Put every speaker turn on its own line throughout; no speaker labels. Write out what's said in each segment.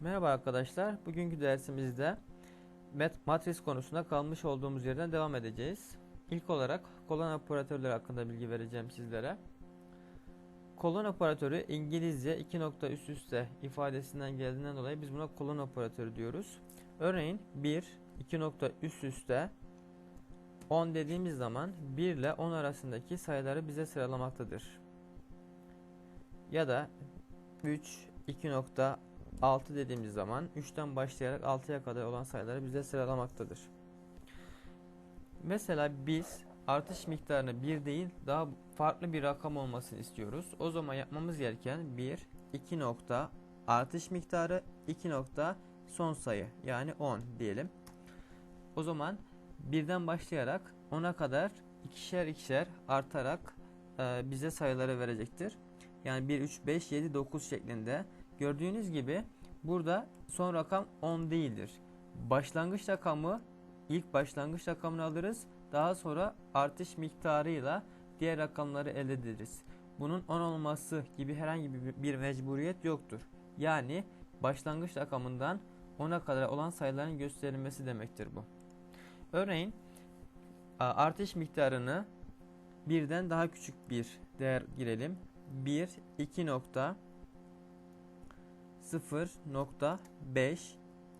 Merhaba arkadaşlar. Bugünkü dersimizde mat- matris konusunda kalmış olduğumuz yerden devam edeceğiz. İlk olarak kolon operatörleri hakkında bilgi vereceğim sizlere. Kolon operatörü İngilizce iki nokta üst üste ifadesinden geldiğinden dolayı biz buna kolon operatörü diyoruz. Örneğin 1, 2 nokta üst üste 10 dediğimiz zaman 1 ile 10 arasındaki sayıları bize sıralamaktadır. Ya da 3, 2 nokta 6 dediğimiz zaman 3'ten başlayarak 6'ya kadar olan sayıları bize sıralamaktadır. Mesela biz artış miktarını 1 değil daha farklı bir rakam olmasını istiyoruz. O zaman yapmamız gereken 1, 2 nokta artış miktarı 2 nokta son sayı yani 10 diyelim. O zaman birden başlayarak 10'a kadar ikişer ikişer artarak e, bize sayıları verecektir. Yani 1, 3, 5, 7, 9 şeklinde. Gördüğünüz gibi burada son rakam 10 değildir. Başlangıç rakamı ilk başlangıç rakamını alırız. Daha sonra artış miktarıyla diğer rakamları elde ederiz. Bunun 10 olması gibi herhangi bir- mecburiyet yoktur. Yani başlangıç rakamından 10'a kadar olan sayıların gösterilmesi demektir bu. Örneğin artış miktarını birden daha küçük bir değer girelim. 1, 2 nokta 0.5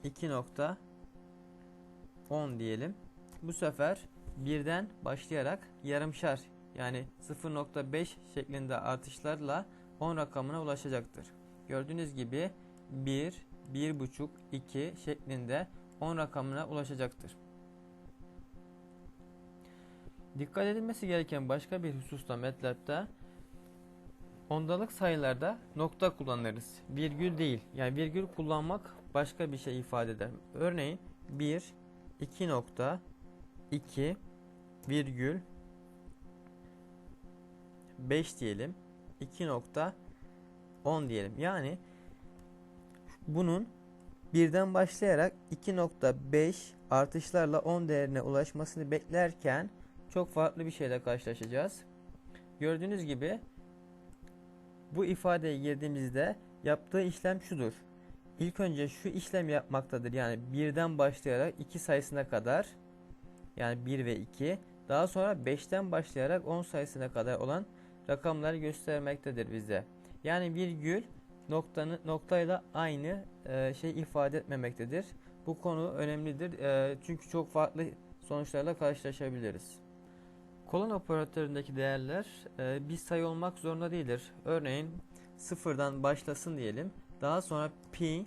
2.10 diyelim. Bu sefer birden başlayarak yarımşar yani 0.5 şeklinde artışlarla 10 rakamına ulaşacaktır. Gördüğünüz gibi 1, 1.5, 2 şeklinde 10 rakamına ulaşacaktır. Dikkat edilmesi gereken başka bir husus da MATLAB'da Ondalık sayılarda nokta kullanırız. Virgül değil. Yani virgül kullanmak başka bir şey ifade eder. Örneğin 1, 2 nokta, 2, virgül, 5 diyelim. 2 nokta, 10 diyelim. Yani bunun birden başlayarak 2.5 artışlarla 10 değerine ulaşmasını beklerken çok farklı bir şeyle karşılaşacağız. Gördüğünüz gibi bu ifadeye girdiğimizde yaptığı işlem şudur. İlk önce şu işlem yapmaktadır. Yani birden başlayarak 2 sayısına kadar yani 1 ve 2 daha sonra 5'ten başlayarak 10 sayısına kadar olan rakamları göstermektedir bize. Yani virgül noktanın noktayla aynı e, şey ifade etmemektedir. Bu konu önemlidir. E, çünkü çok farklı sonuçlarla karşılaşabiliriz. Kolon operatöründeki değerler e, bir sayı olmak zorunda değildir. Örneğin sıfırdan başlasın diyelim. Daha sonra pi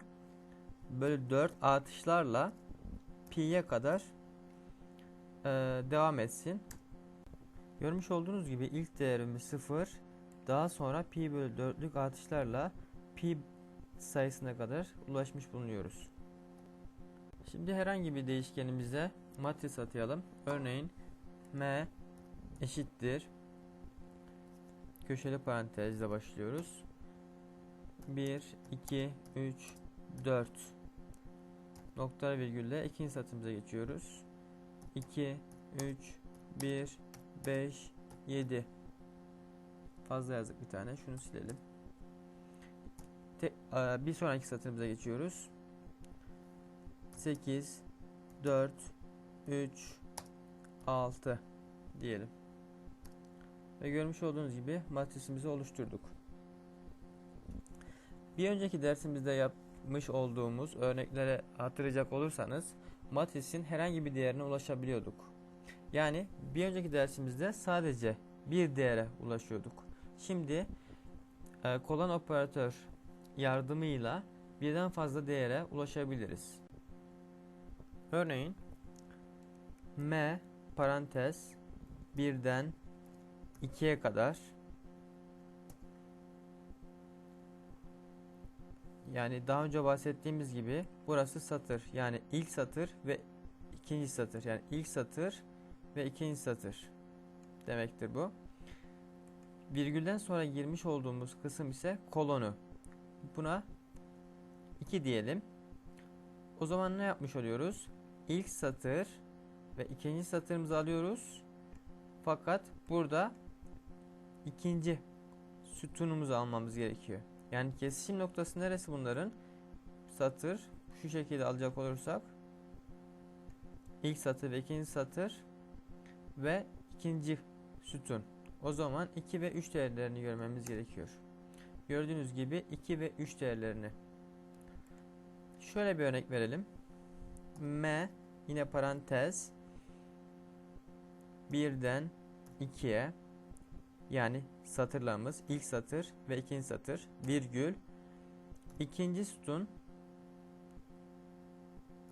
bölü 4 artışlarla pi'ye kadar e, devam etsin. Görmüş olduğunuz gibi ilk değerimiz 0. Daha sonra pi bölü 4'lük artışlarla pi sayısına kadar ulaşmış bulunuyoruz. Şimdi herhangi bir değişkenimize matris atayalım. Örneğin m eşittir. Köşeli parantezle başlıyoruz. 1, 2, 3, 4 nokta virgülle ikinci satırımıza geçiyoruz. 2, 3, 1, 5, 7 fazla yazdık bir tane. Şunu silelim. Te- bir sonraki satırımıza geçiyoruz. 8, 4, 3, 6 diyelim. Ve görmüş olduğunuz gibi matrisimizi oluşturduk. Bir önceki dersimizde yapmış olduğumuz örneklere hatırlayacak olursanız matrisin herhangi bir değerine ulaşabiliyorduk. Yani bir önceki dersimizde sadece bir değere ulaşıyorduk. Şimdi e, kolon operatör yardımıyla birden fazla değere ulaşabiliriz. Örneğin m parantez birden 2'ye kadar yani daha önce bahsettiğimiz gibi burası satır yani ilk satır ve ikinci satır yani ilk satır ve ikinci satır demektir bu. Virgülden sonra girmiş olduğumuz kısım ise kolonu. Buna 2 diyelim. O zaman ne yapmış oluyoruz? İlk satır ve ikinci satırımızı alıyoruz. Fakat burada ikinci sütunumuzu almamız gerekiyor. Yani kesişim noktası neresi bunların? satır şu şekilde alacak olursak ilk satır ve ikinci satır ve ikinci sütun. O zaman 2 ve 3 değerlerini görmemiz gerekiyor. Gördüğünüz gibi 2 ve 3 değerlerini. Şöyle bir örnek verelim. M yine parantez 1'den 2'ye yani satırlarımız ilk satır ve ikinci satır virgül ikinci sütun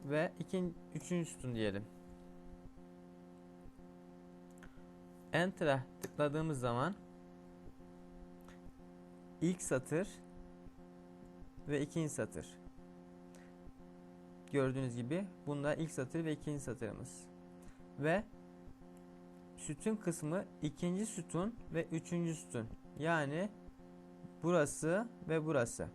ve ikinci, üçüncü sütun diyelim. Enter'a tıkladığımız zaman ilk satır ve ikinci satır. Gördüğünüz gibi bunlar ilk satır ve ikinci satırımız. Ve sütun kısmı ikinci sütun ve üçüncü sütun. Yani burası ve burası.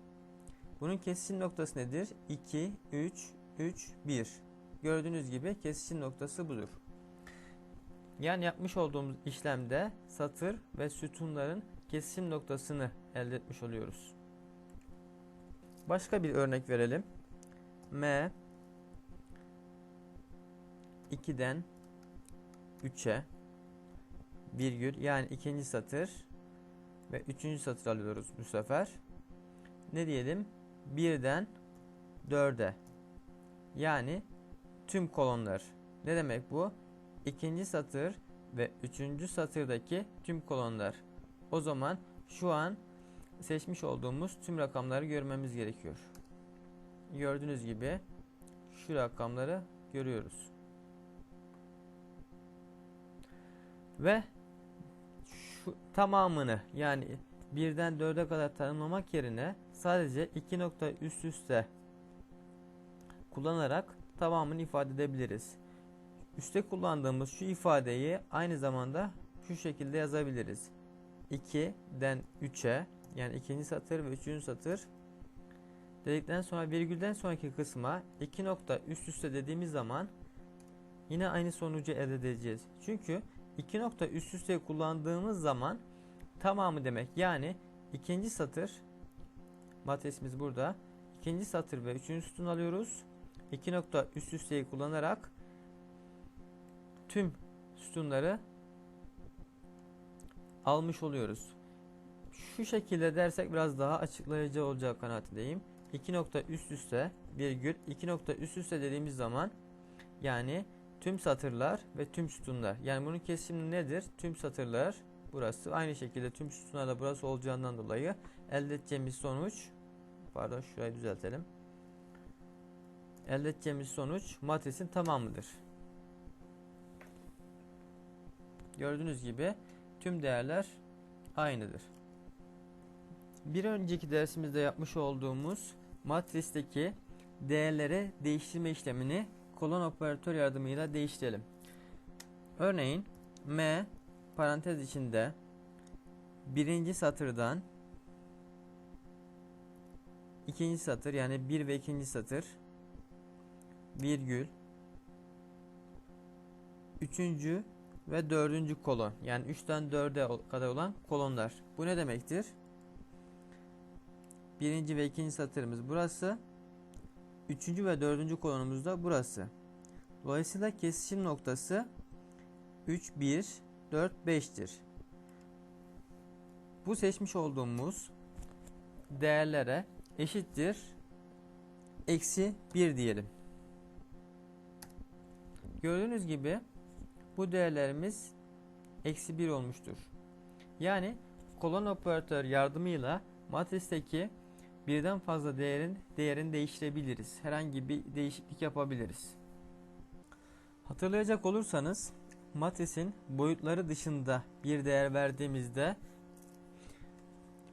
Bunun kesişim noktası nedir? 2, 3, 3, 1. Gördüğünüz gibi kesişim noktası budur. Yani yapmış olduğumuz işlemde satır ve sütunların kesişim noktasını elde etmiş oluyoruz. Başka bir örnek verelim. M 2'den 3'e virgül yani ikinci satır ve üçüncü satır alıyoruz bu sefer. Ne diyelim? Birden dörde yani tüm kolonlar. Ne demek bu? İkinci satır ve üçüncü satırdaki tüm kolonlar. O zaman şu an seçmiş olduğumuz tüm rakamları görmemiz gerekiyor. Gördüğünüz gibi şu rakamları görüyoruz. Ve tamamını yani birden dörde kadar tanımlamak yerine sadece iki nokta üst üste kullanarak tamamını ifade edebiliriz. Üste kullandığımız şu ifadeyi aynı zamanda şu şekilde yazabiliriz. 2'den 3'e yani ikinci satır ve üçüncü satır dedikten sonra virgülden sonraki kısma 2 nokta üst üste dediğimiz zaman yine aynı sonucu elde edeceğiz. Çünkü 2 nokta üst üste kullandığımız zaman tamamı demek. Yani ikinci satır matrisimiz burada. İkinci satır ve üçüncü sütun alıyoruz. 2 nokta üst üsteyi kullanarak tüm sütunları almış oluyoruz. Şu şekilde dersek biraz daha açıklayıcı olacak kanaatindeyim. 2 nokta üst üste virgül 2 nokta üst üste dediğimiz zaman yani tüm satırlar ve tüm sütunlar. Yani bunun kesimi nedir? Tüm satırlar burası. Aynı şekilde tüm sütunlar da burası olacağından dolayı elde edeceğimiz sonuç pardon şurayı düzeltelim. Elde edeceğimiz sonuç matrisin tamamıdır. Gördüğünüz gibi tüm değerler aynıdır. Bir önceki dersimizde yapmış olduğumuz matristeki değerleri değiştirme işlemini kolon operatör yardımıyla değiştirelim. Örneğin M parantez içinde birinci satırdan ikinci satır yani bir ve ikinci satır virgül üçüncü ve dördüncü kolon yani 3'ten 4'e kadar olan kolonlar. Bu ne demektir? Birinci ve ikinci satırımız burası. Üçüncü ve dördüncü kolonumuz da burası. Dolayısıyla kesişim noktası 3, 1, 4, 5'tir. Bu seçmiş olduğumuz değerlere eşittir. Eksi 1 diyelim. Gördüğünüz gibi bu değerlerimiz eksi 1 olmuştur. Yani kolon operatör yardımıyla matristeki birden fazla değerin değerini değiştirebiliriz. Herhangi bir değişiklik yapabiliriz. Hatırlayacak olursanız matrisin boyutları dışında bir değer verdiğimizde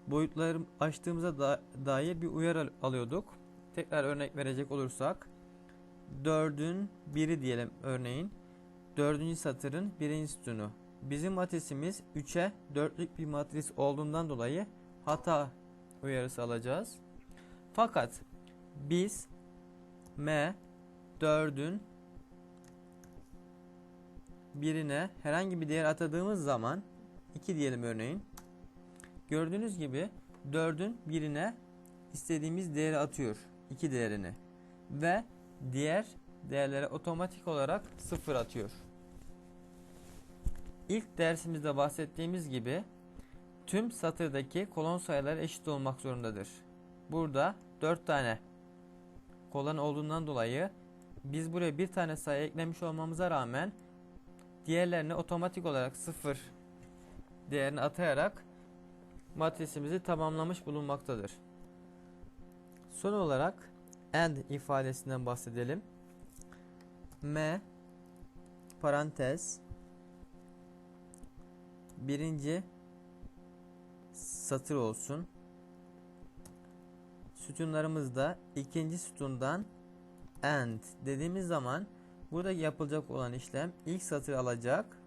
boyutları açtığımıza da dair bir uyarı alıyorduk. Tekrar örnek verecek olursak 4'ün 1'i diyelim örneğin. 4. satırın 1. sütunu. Bizim matrisimiz 3'e 4'lük bir matris olduğundan dolayı hata uyarısı alacağız. Fakat biz M 4'ün birine herhangi bir değer atadığımız zaman 2 diyelim örneğin. Gördüğünüz gibi 4'ün birine istediğimiz değeri atıyor. 2 değerini ve diğer değerlere otomatik olarak 0 atıyor. İlk dersimizde bahsettiğimiz gibi tüm satırdaki kolon sayıları eşit olmak zorundadır. Burada 4 tane kolon olduğundan dolayı biz buraya bir tane sayı eklemiş olmamıza rağmen diğerlerini otomatik olarak 0 değerini atayarak matrisimizi tamamlamış bulunmaktadır. Son olarak AND ifadesinden bahsedelim. M parantez birinci satır olsun. Sütunlarımız da ikinci sütundan AND dediğimiz zaman burada yapılacak olan işlem ilk satır alacak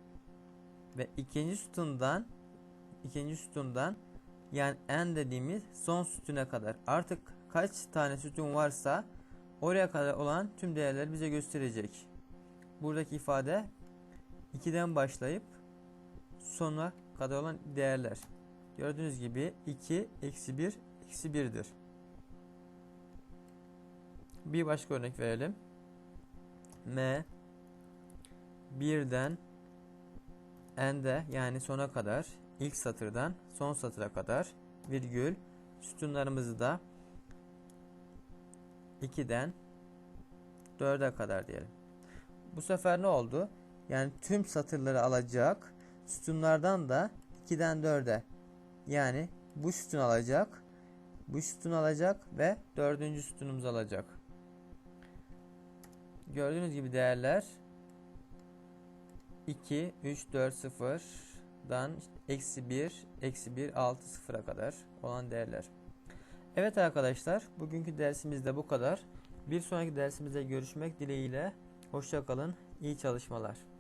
ve ikinci sütundan ikinci sütundan yani en dediğimiz son sütuna kadar artık kaç tane sütun varsa oraya kadar olan tüm değerleri bize gösterecek. Buradaki ifade 2'den başlayıp sona kadar olan değerler. Gördüğünüz gibi 2 eksi 1 eksi 1'dir. Bir başka örnek verelim. M birden n'de yani sona kadar ilk satırdan son satıra kadar virgül sütunlarımızı da 2'den 4'e kadar diyelim. Bu sefer ne oldu? Yani tüm satırları alacak. Sütunlardan da 2'den 4'e. Yani bu sütun alacak. Bu sütun alacak ve dördüncü sütunumuzu alacak. Gördüğünüz gibi değerler 2, 3, 4, 0'dan eksi 1, eksi 1, 6, 0'a kadar olan değerler. Evet arkadaşlar bugünkü dersimiz de bu kadar. Bir sonraki dersimizde görüşmek dileğiyle. Hoşçakalın. İyi çalışmalar.